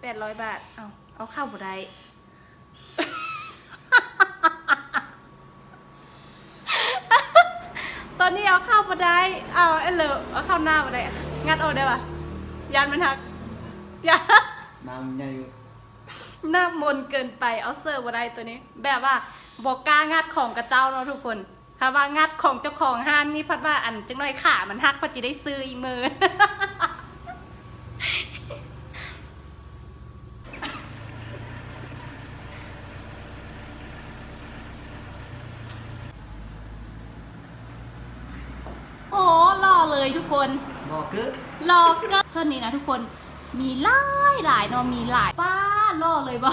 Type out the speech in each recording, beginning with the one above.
แปดร้อยบาท เอาเอาเข้าบ่ได้ตอนนี้เอาเข้าบ่ได้ เอาเอยเลอเอาเข้าหน้าบ่ได้งัดเอาได้ปะยันมันหักยันน้ำใหญ่อยู่หน้ามนเกินไปเอาเสิร์ฟอะไรตัวนี้ แบบว่าบอกกล้างัดของกระเจ้าเนาะทุกคนถ้าว่างัดของเจ้าของห้านนี่พัดว่าอันจังน้อยขามันหักพัดจะได้ซื้ออีกมือ โอ้หล่อเลย ทุกคนบอกเกิดรอเกินเท่านี้นะทุกคนมีหลายหลายเนาะมีหลายป้าล่อเลยบ่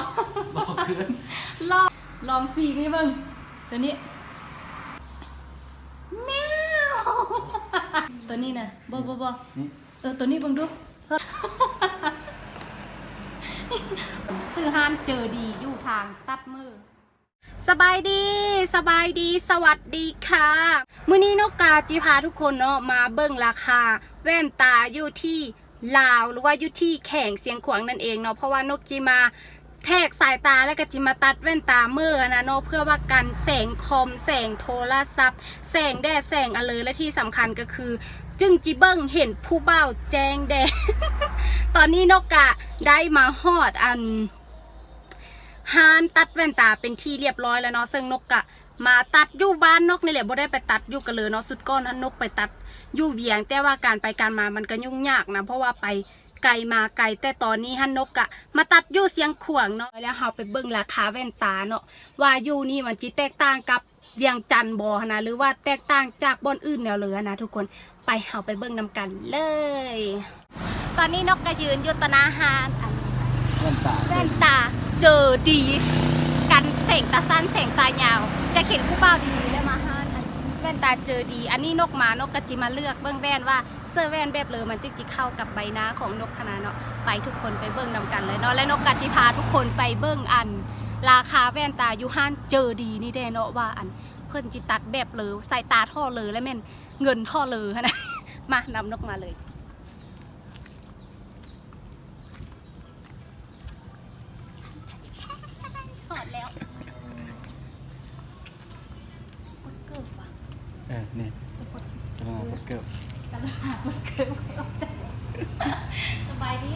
บอกเกินลองลองสีนี่เบิ่งตัวนี้แมวตัวนี้นะบ่บ่บ่นี่เออตัวนี้เบิ่งดูเฮ้ยซื้อห้านเจอดีอยู่ทางตัดมือ สบายดีสบายดีสวัสดีค่ะ มื้อนี้นกกาจีพาทุกคนเนาะมาเบิ่งราคา แว่นตาอยู่ที่ลาวหรือว่าอยู่ที่แข่งเสียงขวางนั่นเองเนาะเพราะว่านกจีมาแทกสายตาแล้วก็จิมาตัดแว่นตาเมื่อนะเนาะเพื่อว่ากันแสงคอมแสงโทรศัพท์ แสงแดดแสงอะไรและที่สำคัญก็คือ จึงจิเบิ้งเห็นผู้เบ้าแจ้งแดดตอนนี้นกกะได้มาฮอดอัน ฮานตัดแว่นตาเป็นที่เรียบร้อยแล้วเนาะซึ่งนกกะมาตัดอยู่บ้านนกนี่แหละบ่ได้ไปตัดอยู่กันเลยเนาะสุดก้อนนั้นนกไปตัดอยู่เวียง แต่ว่าการไปการมามันก็ยุ่งยากนะเพราะว่าไปไกลมาไกลแต่ตอนนี้ฮันนกอะมาตัดอยู่เสียงขวางเนาะแล้วเฮาไปเบิ่งราคาแว่นตาเนาะว่าอยู่นี่มันจิแตกต่างกับเวียงจันทน์บ่นะหรือว่าแตกต่างจากบ่อนอื่นแนวเลยนะทุกคนไปเฮาไปเบิ่งนำกันเลย ตอนนี้นกก็ยืนอยู่ตะหนาฮานอันแว่นตาแว่นตา เจอดี กันแสงตาสั้นแสงตายาว จะเห็นผู้เบ้าดีได้มาห้านแว่นตาเจอดี อันนี้นกหมานกกะจิมาเลือกเบิ้งแว่นว่าเสื้อแว่นแบบเลยมันจึงจิเข้ากับใบหน้าของนกคณะเนาะไปทุกคนไปเบิ้งนำกันเลยเนาะและนกกะจิพาทุกคนไปเบิ้งอัน ราคาแว่นตายูห้านเจอดีนี่แน่เนาะว่าอันเพิ่อนจิตัดแบบเลยใส่ตาท่อเลยและแม่นเงินท่อเลยนะมานำนกมาเลย หอดแล้วกดเกิบว่ะ เออ นี่กดกำลังเอาเกิดกำลังหากดเกิบไม่ออกใจสบายดี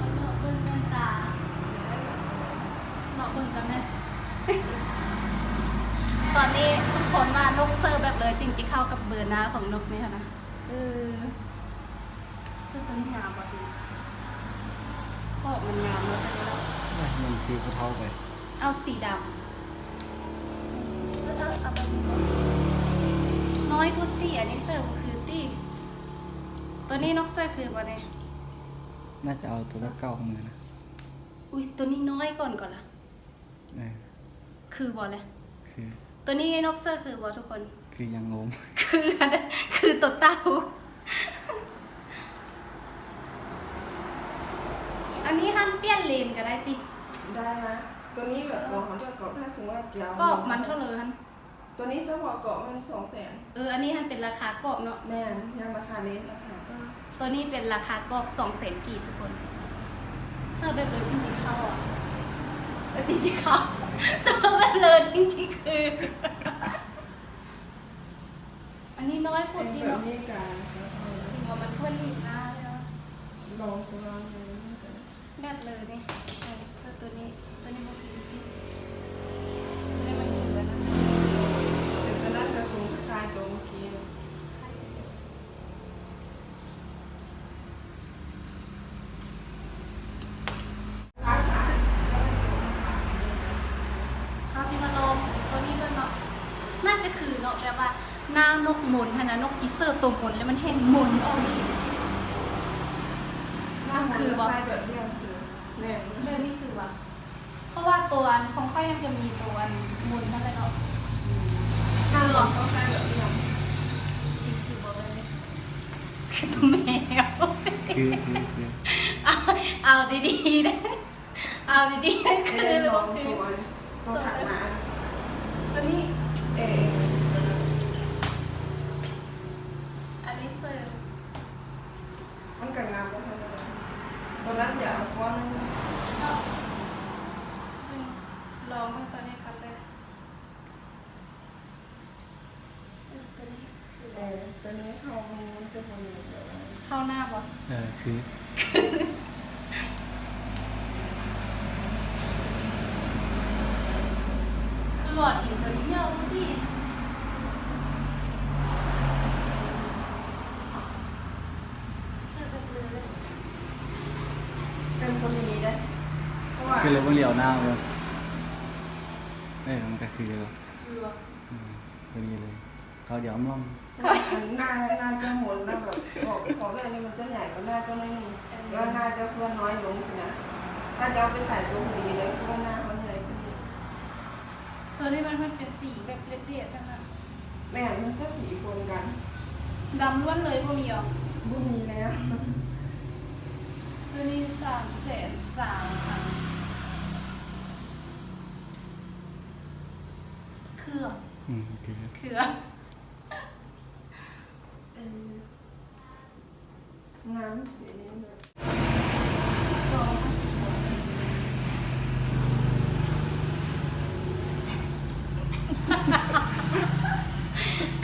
มาหลอกเบิ่งแว่นตาหลอกเบิ่งกันไหมตอนนี้ทุกคนมานกเซอร์แบบเลย จริงๆเข้ากับเบอร์หน้าของนกนี่ค่ะนะเออคือตัวนี้งามกว่าทีขอบมันงามแล้วแต่ว่ามันคือผู้เท่าไป เอาสีดำ ยพุตตี้อันนี้เซอร์คือตี้ ตัวนี้นกเซอร์คือบ่เนี่ยน่าจะเอาตัวละเก้าของมือนะอุ้ยตัวนี้น้อยก่อนก่อนละเออคือบ่เลยคือตัวนี้นกเซอร์คือบ่ทุกคน คือยังงมคืออันนั้นคือตัวเต้า อันนี้ห้ามเปลี่ยนเลนก็ได้ติได้นะตัวนี้แบบกรอบมันจะกรอบถ้าสมมติว่าเจียวกรอบมันเท่าเลยฮัน ตัวนี้เฉพาะกรอบมันสองแสนเอออันนี้ฮันเป็นราคากรอบเนาะแม่นยังราคาเน้นราคาเออตัวนี้เป็นราคากรอบสองแสนกีบทุกคน เสื้อแบบเลยจริงๆเข้าอะเออจริงๆเข้าเสื้อแบบเลยจริงๆคือ อันนี้น้อยเอพูดงดีแบบเนาะนี้กันครับเอาถึงว่ามันควรรีบหน้าเลยเนาะลองตัวลองอย่างนี้กันแบบเลยนี่ใช่เสื้อตัวนี้ตัวนี้มันคือติตัวนี้มันเหลือนะ แต่ตัวนั้นจะ สูงคล้ายตัวเมื่อกี้เขาจิมาลองตัวนี้ด้วยเนาะน่าจะคือเนาะแบบว่าหน้านกหมุนฮะนะนกจิเซอร์ตัวหมุนแล้วมันแห้งหมุนออกนี่หน้าคืคืออบอกไส้แบบเรียงคือแม่นเรื่องนี้คือว่า เพราะว่าตัวอันของค่อยยังจะมีตัวอันหมุนนั่นแหละเนาะ ถ้าลองเขาไส้แบบเรียงคือบอกเลยคือตัวแมวคือคือคือเอาเอาดีๆนะเอาดีๆนะไม่คือได้เลยลบออกงคือตัวตัวถัดมาตัวนี้เออ อันนี้เซอร์ มันก็งามกว่าธรรมดา ตัวนั้นอย่าเอาก้อนนึง เนาะเป็นลองเบิ่งตัวนี้กันเลยเออตัวนี้ เออ ตัวนี้เข้ามันจะพอดีเดี๋ยวนะเข้าหน้าบ่เออคือคือหลอดหินตัวนี้เยอะทุกที่เสื้อแบบเลย เป็นพอดีได้เพราะว่าคือเลยว่าเหลียวหน้าเลยเออมันก็คือคือว่า อืมพอดีเลยเขาเดี๋ยวอ้อมล่อม หน้าหน้าจะหมุนแล้วแบบของของแม่นี่มันจะใหญ่กว่าหน้าเจ้าหน่อยหนึงแล้วหน้าจะเคลื่อนน้อยลงสินะถ้าจะเอาไปใส่ตัวพอดีเลยเพราะว่าหน้าเขาใหญ่พอดีตัวนี้มันมันเป็นสีแบบเรียบๆทั้งนั้นแม่มันจะสีปนกันดำล้วนเลยพวกมีหรอบุมีแล้วตัวนี้สามแสนสามพันเครืออืมคือเครือเอ น้ำสีนี้แบบลองทั้งสีหมด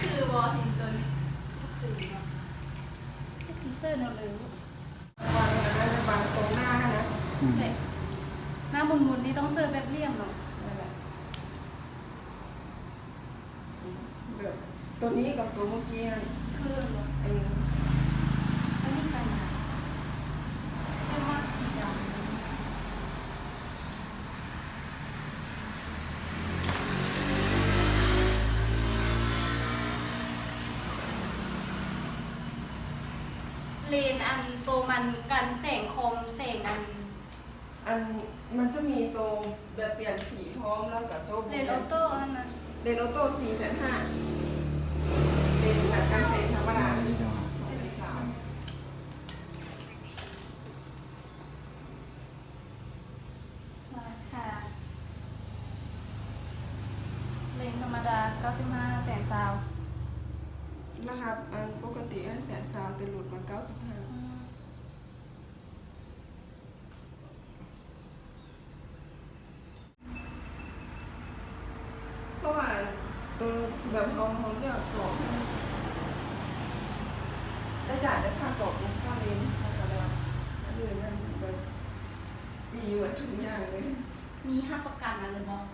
คือบอเห็นตัวนี้คือเนาะที่ทีเซอร์เนาะเลยวางอันนั้นบางทรงหน้านะอืมแบบหน้ามุนๆนี่ต้องเซอร์แบบเลี่ยมเนาะนั่นแหละแบบตัวนี้กับตัวเมื่อกี้นั่นคือเนาะเออ อันนี้กันนะเรียกว่าสีดำเลนอันโตวมันกันแสงคมแสงอัน อันมันจะมีตัวแบบเปลี่ยนสีพร้อมแล้วกับตัวเลนออโต้อันนั้นเรนออโต้สี่แสนห้าเป็นแบบการใส่ธรรมดาสองแสนสามราคาเลนธรรมดา 95แสนซาว ราคาอันปกติอันแสนสามแต่หลุดมาเก้าสิบห้าเพราะว่าตัว แบบเราเราเลือกกรอบได้จ่ายได้ค่ากรอบเป็นค่าเลนค่ากระดาษอันอื่นมันแบบมีอยู่ทุกอย่างเลยมีห้าประกันอะไรบ้าง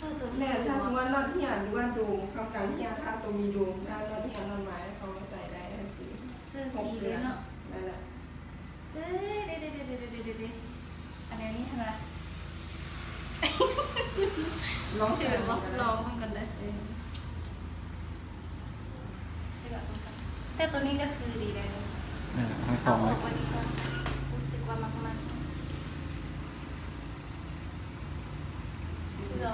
ตัวตัวนี้แม่คือถ้าสมมว่าตินอดเฮียหรือว่าดูมคำกลางเฮียถ้าตัวมีดูมถ้านอดเฮียนอดไม้เขามาใส่ได้ทันทีเสื้อหกสีเดืเลอยนเนาะนั่นแหละเอ้ยเดี๋ยวเดี๋ยวเดี๋ยวเดี๋ยวเดี๋ยวเดี๋ยวอันนี้นี่นะลองเจใส่อลว่าองลองมันกันเลย แต่ตัวนี้ก็คือดีเลยเออทั้งสเอาองอเลอยกวันนี้ก็รู้สึกว่ามากมากเพื่อ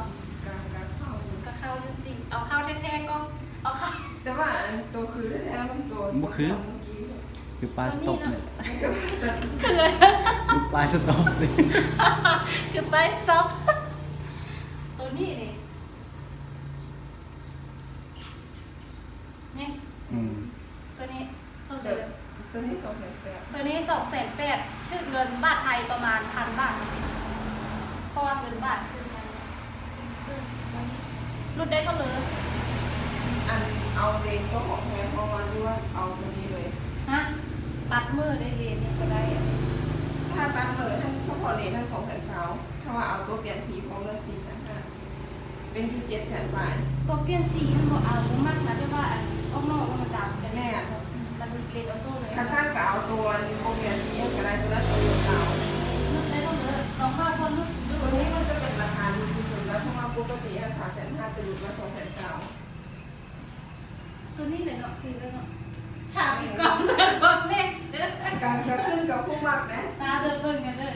กลางกลางเข้าก็เข้ายุติเอาเข้าแท้ๆก็เอาเข้าแต่ว่าอันตัวคือแท้ๆมันตัวเมื่อกี้คือปลาสต็อกเนี่ยคือ คือปลาสต็อกเลยคือไปสต็อปตัวนี้นี่นี่อืม ตัวนี้เท่า แบ เดิ บ ม ตัวนี้สองแสนแปด ตัวนี้สอง แสนแปดถึงเงินบาทไทยประมาณพันบาทเพราะว่าเงินบาทคือมันคือตัวนี้รุดได้เท่าเลยอันเอาเลนก็ของแท้เพราะว่ารู้ว่าเอาตัวนี้เลย ฮะตัดมือได้เรียนนี่ก็ได้อะถ้าตั้งเลยทั้งซัพพอร์ตเลนทั้งสองแสนสาวถ้าว่าเอาตัวเปลี่ยนสีพร้อมแล้วสี่แสนห้าเป็นที่เจ็ดแสนบาทตัวเปลี่ยนสีมันบอกเอามากนะด้วยว่าอันออกนอกมันดำกันแม่มัน เรียนออโต้เลยคันสั้นก็เอาตัวโปรเปลี่ยนสีก็ได้ตัวละสองหมื่นสาวรุดได้เท่าเลยลองมาคนรุดดูตัวนี้มันจะเป็นราคาดีสุดๆแล้วเพราะว่าปกติสามแสนห้าจะหลุดมาสองแสนสาวตัวนี้เลยเนาะคือแล้วเนาะถามอีกกล่อนเลยก่อนแม่เจอการจะขึ้นกับผู้มักนะตาเดินเบิ่งกันเลย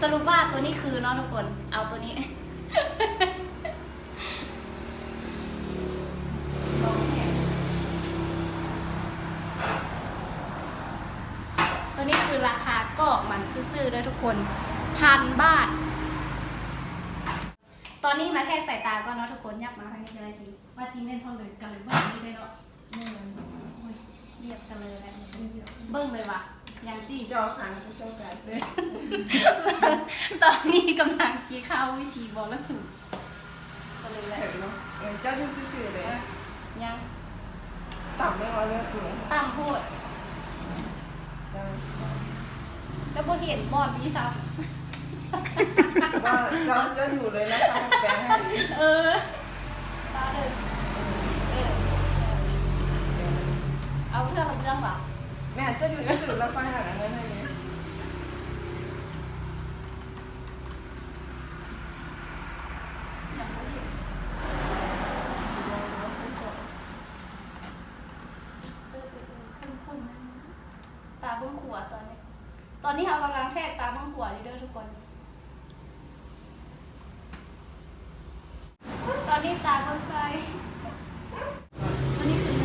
สรุปว่าตัวนี้คือเนาะทุกคน เอาตัวนี้ ลองแหกตัวนี้คือราคาก็มัน ซื่อๆด้วยทุกคนพันบาท ตอนนี้มาแทกสายตาก่อนเนาะทุกคนยับมาทางนี้เลยจริงว่าจริงเล่นเท่าเลยกันเลยเบิ่งนี่ได้เนาะนี่เลยโอ้ยเรียบกันเลยแบบนี้เบิ้งเลยว่ะยังตีจอขังเจ้าไก่เลย ตอนนี้กำลังคิดเข้าวิธีบอลสูตรก็เลยแหละเห็นเนาะเออเจ้าดูซื่อๆเลยยังต่ำไม่ร้อยเลยสวยตั้งโพด แล้วพอเห็นบอลนี้ซ้ว่าเจ้าเจ้าอยู่เลยนะคะแปลให้ำเออตาเลยเออเอาเรื่องเอาเรื่องว่ะแม่เจ้าอยู่ซื่อๆแล้วค่อยหาอันนั้นให้เลย ยังไม่เห็นเออเออเออขึ้นขึ้นนั่นตาเบื้องขวาตอนนี้ ตอนนี้เรากำลังแทรกตาเบื้องขวาอยู่เด้อทุกคน ตอนนี้ตาเบื้องซ้ายตอนนี้คือ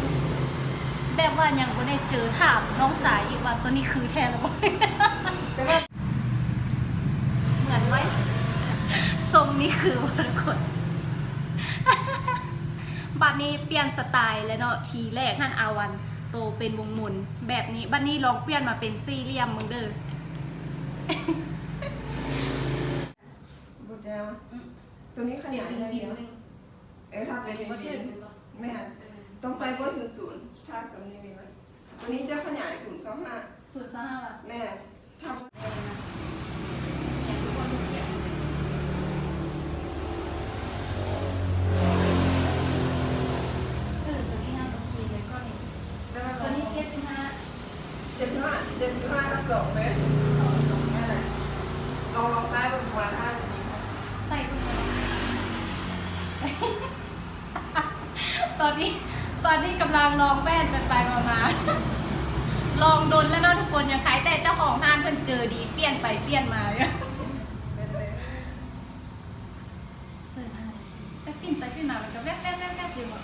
แบบว่ายังไม่ได้เจอถามน้องสายอีกว่าตัวนี้คือแทนหรือเปล่าแต่ว่าเหมือนไหมทรงนี้คือวรกฏบัดนี้เปลี่ยนสไตล์แล้วเนาะทีแรกฮันอาวันโตเป็นวงมุนแบบนี้บัดนี้ลองเปลี่ยนมาเป็นสี่เหลี่ยมมึงเด้อบูแจวตัวนี้ขยายได้เดียว เออถ้าเป็นวินวินแม่ต้องใส่เบอร์ศูนย์ศูนย์ถ้าสำนีมีไหมตัวนี้จะขยายศูนย์สองห้าศูนย์สองห้าบาทแม่ทำ เนี่ยทุกคนเปลี่ยนเออตัวนี้งานโอเคเลยก็นี่ ได้ไหม ตัวนี้เจ็ดสิบห้า เจ็ดสิบห้าเจ็ดสิบห้ากับสองเลย สอง นั่นแหละลองลองซ้ายบนประมาณห้านาทีค่ะ ใส่เพิ่งเลย ตอนนี้ตอนนี้กำลั งลองแป้นไปไปมามาลองโดนแล้วเนาะทุกคนยังขายแต่เจ้าของห้างเพิ่นเจอดีเปลี่ยนไปเปลี่ยนมาเนเลยเสื้อผ้าเลยสิแต่ปิ้นไปปิ้นมามันก็แวบแวบแวบแวบอยู่หมด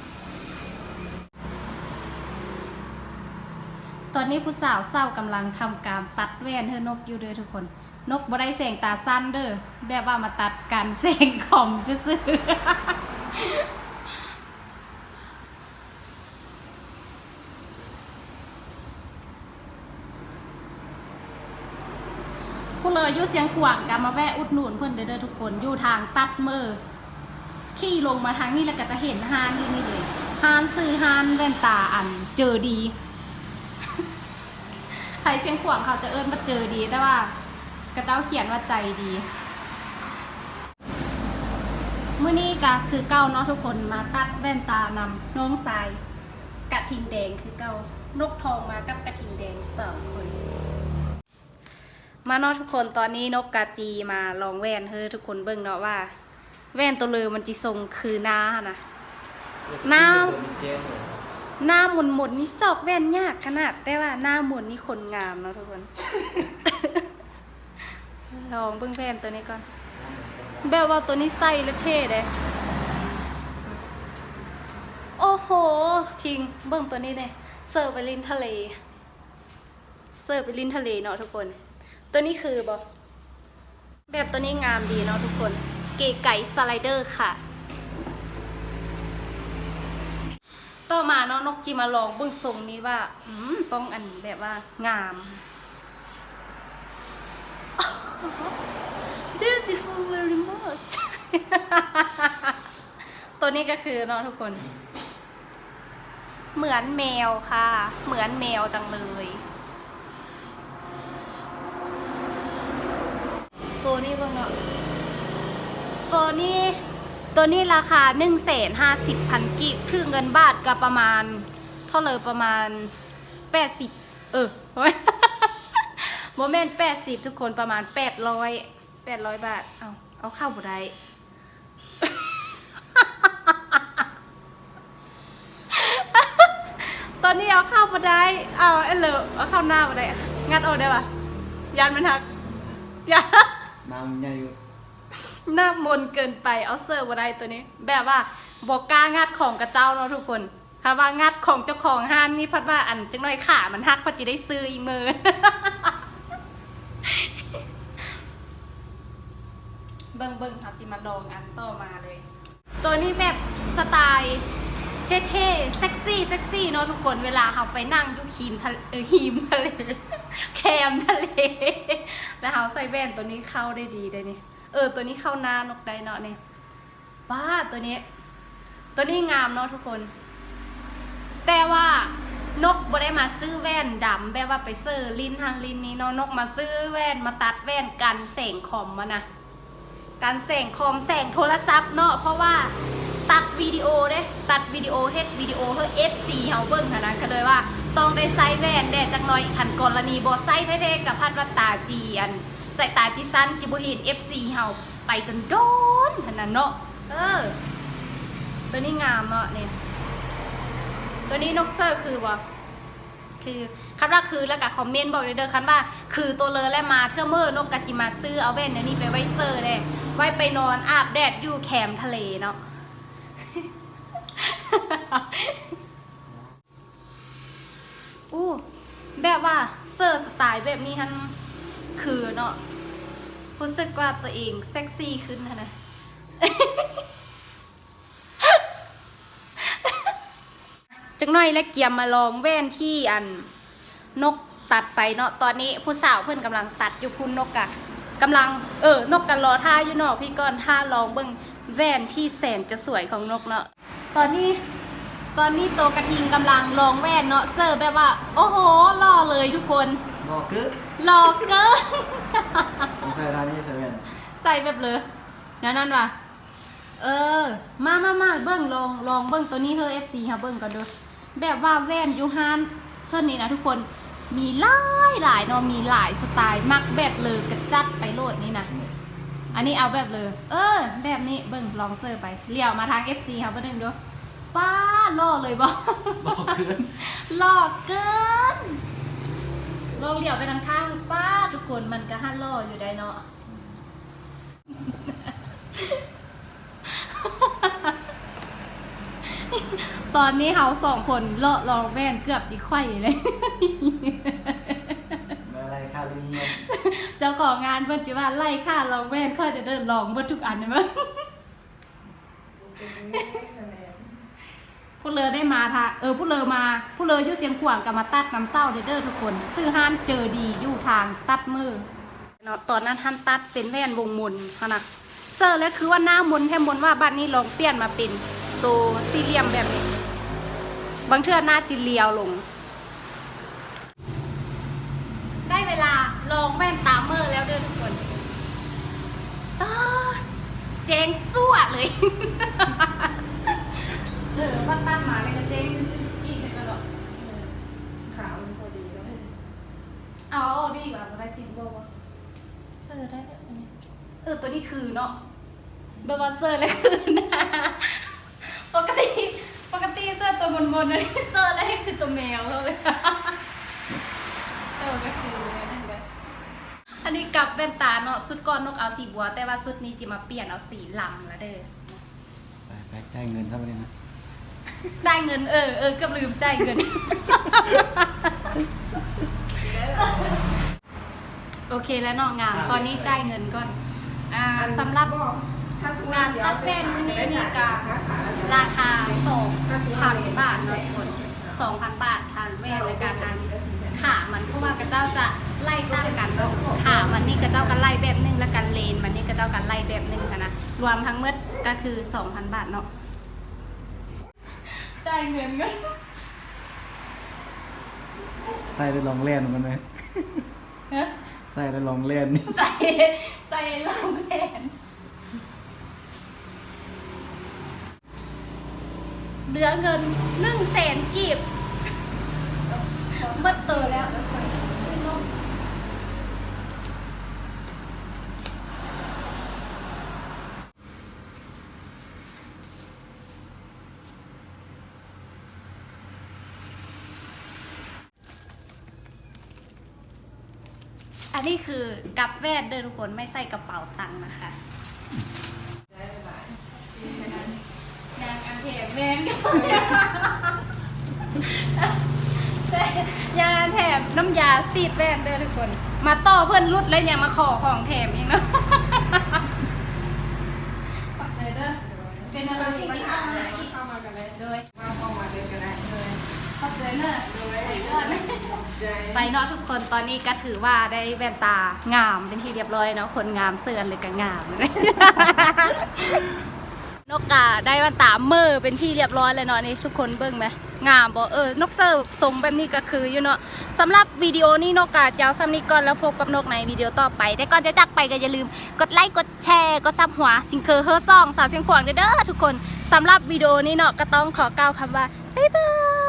ตอนนี้ผู้สาวเศร้ากำลังทำการตัดแว่นเธอนกอยู่เด้อทุกคน นกบ่ได้แสงตาสั้นเด้อแบบว่ามาตัดกันแสงคอมซื่อๆ ผู้เลยอยู่เสียงขวางกันมาแวะอุดหนุนเพื่อนเด้อทุกคนอยู่ทางตัดมือขี่ลงมาทางนี้แล้วก็จะเห็นฮานอยู่นี่เลยฮานซื้อฮานแว่นตาอันเจอดีใครเสียงขวางเขาจะเอิ้นว่าเจอดีแต่ว่ากระเจ้าเขียนว่าใจดีเมื่อนี้ก็คือเก้าเนาะทุกคนมาตัดแว่นตานำน้องสายกระทิงแดงคือเก้านกทองมากับกระทิงแดงสองคน มาเนาะทุกคนตอนนี้นกกาจีมาลองแว่นเฮ้ยทุกคนเบิ่งเนาะว่า แว่นตัวเลือมันจิทรงคือหน้านะหน้เจ๊เหน้าหมุนหมุนนี่สอบแว่นยากขนาด แต่ว่าหน้าหมุนนี่คนงามเนาะทุกคน ลองเบิ่งแว่นตัวนี้ก่อน แบบว่าตัวนี้ใส่แล้วเท่เลยโอ้โหทิงเบิ่งตัวนี้เลยเสิร์ฟไปริมทะเล เสิร์ฟไปริมทะเลเนาะทุกคน ตัวนี้คือบอแบบตัวนี้งามดีเนาะทุกคน เก๋ไก่สไลเดอร์ค่ะ ต่อมาเนาะนกจีมาลองเบื้องทรงนี้ว่า อืมต้องอันแบบว่างาม beautiful very much ตัวนี้ก็คือเนาะทุกคน เหมือนแมวค่ะ เหมือนแมวจังเลย ตัวนี้บ้าง เนาะตัวนี้ตัวนี้ราคาหนึ่งแสนห้าสิบพันกิบคือเงินบาทก็ประมาณ เท่าเลยประมาณแปดสิบเออโมเมนต์แปดสิบทุกคนประมาณแปดร้อยแปดร้อยบาท เอาเอาเข้าบุได้ตอนนี้เอาเข้าบุได้เอาเออเลเอาเข้าหน้าบุได้งัดเอาได้ปะยันมันทักยัน น้ำใหญ่อยู่หน้ามนเกินไปเอาเสิร์ฟอะไรตัวนี้ แบบว่าบอกกล้างัดของกระเจ้าเนาะทุกคนถ้าว่างัดของเจ้าของห้านนี่พัดว่าอันจังน้อยขามันหักพัดจะได้ซื้ออีกมือเบิ่งเบิ่งครับจิมาลองอันต่อมาเลย ตัวนี้แบบสไตล์ เท่ๆ เซ็กซี่เซ็กซี่เนาะทุกคนเวลาเราไปนั่งยุคีมทะเลฮีมทะเลแคมทะเลแล้วเราใส่แว่นตัวนี้เข้าได้ดีได้นี่เออตัวนี้เข้าหน้านกได้เนาะนี่ป้าตัวนี้ ตัวนี้งามเนาะทุกคน แต่ว่านกบ่ได้มาซื้อแว่นดำแบบว่าไปซื้อลิ้นทางลิ้นนี้เนาะนกมาซื้อแว่นมาตัดแว่นกันแสงคอมมานะการแสงคอมแสงโทรศัพท์เนาะเพราะว่า ตัดวิดีโอเด้ตัดวิดีโอเฮ็ดวิดีโอเพื่อ FC เฮาเบิ่งหั้นก็เลยว่าต้องได้ใส่แว่นแด่จักหน่อยคันกรณีบ่ใส่แท้ๆกับพัดว่าตาจีอันใส่ตาจีสั้นจิบ่เห็น FC เฮาไปจนโดนๆหันนั้นเนาะเออ ตัวนี้งามเนาะเนี่ยตัวนี้นกเซอร์คือว่คือคันว่าคือแล้วก็คอมเมนต์บอกเลยเด้อคันว่า คือตัวเลอและมาเทื่อมือนกกะจิมาซื้อเอาแว่นเดี๋ยนี้ไปไว้เซอร์เลยไว้ไปนอนอาบแดดอยู่แคมทะเลเนาะ อู้แบบว่าเซอร์สไตล์แบบนี้ฮันคือเนาะรู้สึกว่าตัวเองเซ็กซี่ขึ้นนะนะจังหน่อยและเกียมมาลองแว่นที่อันนกตัดไปเนาะตอนนี้ผู้สาวเพื่อนกำลังตัดอยู่คุณนกอะกำลังเออนกกันรอท่าอยู่เนาะพี่ก้อนท่าลองเบิ่งแว่นที่แสนจะสวยของนกเนาะ ตอนนี้ตอนนี้โตกระทิงกำลังลองแว่นเนาะเซอร์แบบว่า โอ้โหหล่อเลยทุกคนบอกกึ๊กหล่อเกิน ผมใส่ท่านี้ใส่แว่นใส่แบบเลยนั่นนั่นว่ะเออ มามามาเบิ้งลองลองเบิ้งตัวนี้เธอ FC ค่ะเบิ้งก่อนดูแบบว่าแว่นยูฮานเพื่อนนี้นะทุกคนมีหลายหลายเนาะมีหลายสไตล์มักแบบเลยกระจัดไปโลดนี่นะ อันนี้เอาแบบเลย เออ แบบนี้เบิ้งลองเซอร์ไปเลี้ยวมาทาง FC ค่ะเบิ้งดูป้าล่อเลยบอบอกกึ๊กหลอกเกินลองเหลียวไปทางข้างป้าทุกคนมันก็ฮั่นล่ออยู่ได้เนาะตอนนี้เขาสองคนเลาะลองแว่นเกือบจิไข่เลยไม่อะไรค่าเรียน เจ้าของงานเพิ่นจิว่าไล่ค่าลองแว่นค่อยจะเดินลองเบิดทุกอันเลยมั้งผู้เลอได้มาทาเออผู้เลอมาผู้เลออยู่เสียงขวางกับมาตัดน้ำเศร้าเด้อดทุกคน ซื้อห้านเจอดีอยู่ทางตัดมือเนาะตอนนั้นท่านตัดเป็นแว่นวงมนพนะเซอร์แล้วคือว่าหน้ามนแค่มนว่าบ้านนี้ลองเปลี่ยนมาเป็นตัวสี่เหลี่ยมแบบนี้ บางเทื่อหน้าจิเลียวลง ได้เว ลาลองแว่นตาเมอร์แล้วเด้อทุกคนอ้าเจงสั่วเลย เออว่าตั้งมาเลยก็เจ๊งขึ้นอีกเลยหรอกขาวมันพอดีแล้วเอาดีกว่าก็ได้ติดโบวะเซอร์ได้แบบนี้เออตัวนี้คือเนาะแบบว่าเซอร์เลยคือนะปกติปกติเซอร์ตัวบนๆอันนี้เซอร์แล้วให้คือตัวแมวเขาเลยเออก็คือเลยนั่นเลย อันนี้กลับแว่นตาเนาะสุดก่อนนกเอาสีบัว แต่ว่าสุดนี้จะมาเปลี่ยนเอาสีลำแล้วเด้อไปไปจ่ายเงินซะไปเลยนะจ่ายเงินเออเออเก็ลืมจ่ายเงิน โอเคแล้วเนาะงามตอนนี้จ่ายเงินก่อนอ่าสำหรับงานตัดแว่นมื้อนี้นี่ก็ราคาสองพันบาทเนาะทุกคนสองพันบาททานแว่นและการทานขามันเพราะว่ากระเจ้าจะ ไล่ตามกันเนาะขามันนี่กระเจ้ากันไล่แบบหนึงแล้วกันเลนมันนี่กระเจ้ากันไล่แบบหนึงค่ะนะรวมทั้งหมดก็คือสองพันบาทเนาะจ่ายเงินกันใส่ได้ลองเล่นมันเลยฮะใส่ได้ลองเล่นนี่ใส่ใส่ลงแผ่นเหลือเงินหนึ่งแสนกีบเบิดเตอแล้วจะใส่อั นี่คือกับแวดเดินทุกคนไม่ใส่กระเป๋าตังค์นะคะนางอันเทแม่นยาแถมน้ำยาซีดแว่นเด้อทุกคน มาต่อเพื่อนรุดแล้วยังมาขอของแถมอีกเนาะขอบใจเด้อเป็นอะไรที่มีปัญหาอีก เข้ามากันเลย โดย มาพ เนอะ โดย ไปเนอะ ใจ ไป เนาะทุกคนตอนนี้ก็ถือว่าได้แว่นตางามเป็นที่เรียบร้อยเนาะคนงามเสื้อเลยก็งามเลยนกกาได้แว่นตาเมอร์เป็นที่เรียบร้อยเลยเนาะนี่ทุกคนเบิ่งไหมงามบ่เออนกเซอร์ทรงแบบนี้ก็คืออยู่เนาะสำหรับวิดีโอนี้นกกาเจ้าซัมนี้ก่อนแล้วพบกับนกในวิดีโอต่อไป แต่ก่อนจะจากไปก็อย่าลืมกดไลค์กดแชร์กดซับหัวสิงเคอร์เฮอร์ซองสาวเชียงขวางเด้อเด้อทุกคนสำหรับวิดีโอนี้เนาะก็ต้องขอกล่าวคำว่าบ๊ายบาย